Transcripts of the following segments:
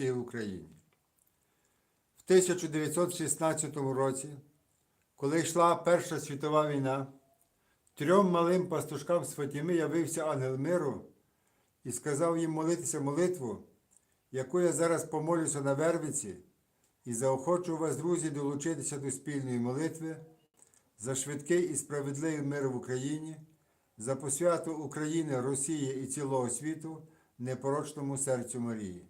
ситуації в Україні. В 1916 році, коли йшла Перша світова війна, трьом малим пастушкам з Фатіми явився ангел миру і сказав їм молитися молитву, яку я зараз помолюся на Вервиці, і заохочу вас, друзі, долучитися до спільної молитви за швидкий і справедливий мир в Україні, за посвяту України, Росії і цілого світу непорочному серцю Марії,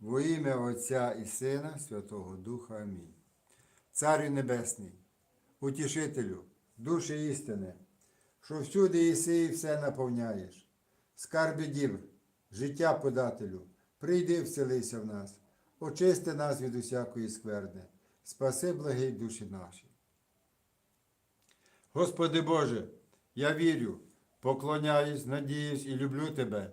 Во ім'я Отця і Сина Святого Духа Амінь. Царю Небесний, утішителю, душі істини, що всюди єси і все наповняєш. Скарби дібр, життя подателю, прийди вселися в нас, очисти нас від усякої скверни, спаси благий душі наші. Господи Боже, я вірю, поклоняюсь, надіюсь і люблю Тебе.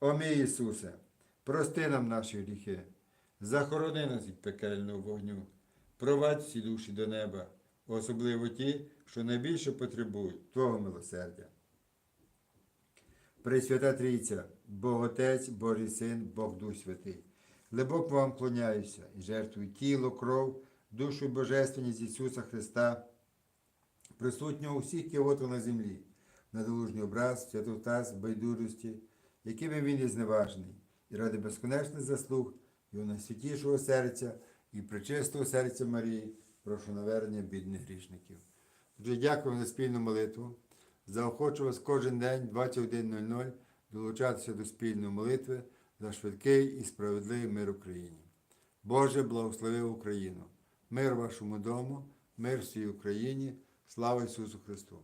О мій Ісусе, прости нам наші гріхи, захорони нас від пекельного вогню, провадь всі душі до неба, особливо ті, що найбільше потребують Твого милосердя. Пресвята Трійця, Бог Отець, Божий Син, Бог Дух Святий. Глибоко вам клоняюся і жертвую тіло, кров, душу і божественність Ісуса Христа, присутнього у всіх кивотах на землі, надолужний образ, святотаз, байдужості, якими він є зневажений, і ради безконечних заслуг його найсвятішого серця і причистого серця Марії, прошу навернення бідних грішників. Отже, дякую за спільну молитву. Заохочу вас кожен день 21.00 долучатися до спільної молитви за швидкий і справедливий мир Україні. Боже, благослови Україну! Мир вашому дому, мир всій Україні, слава Ісусу Христу!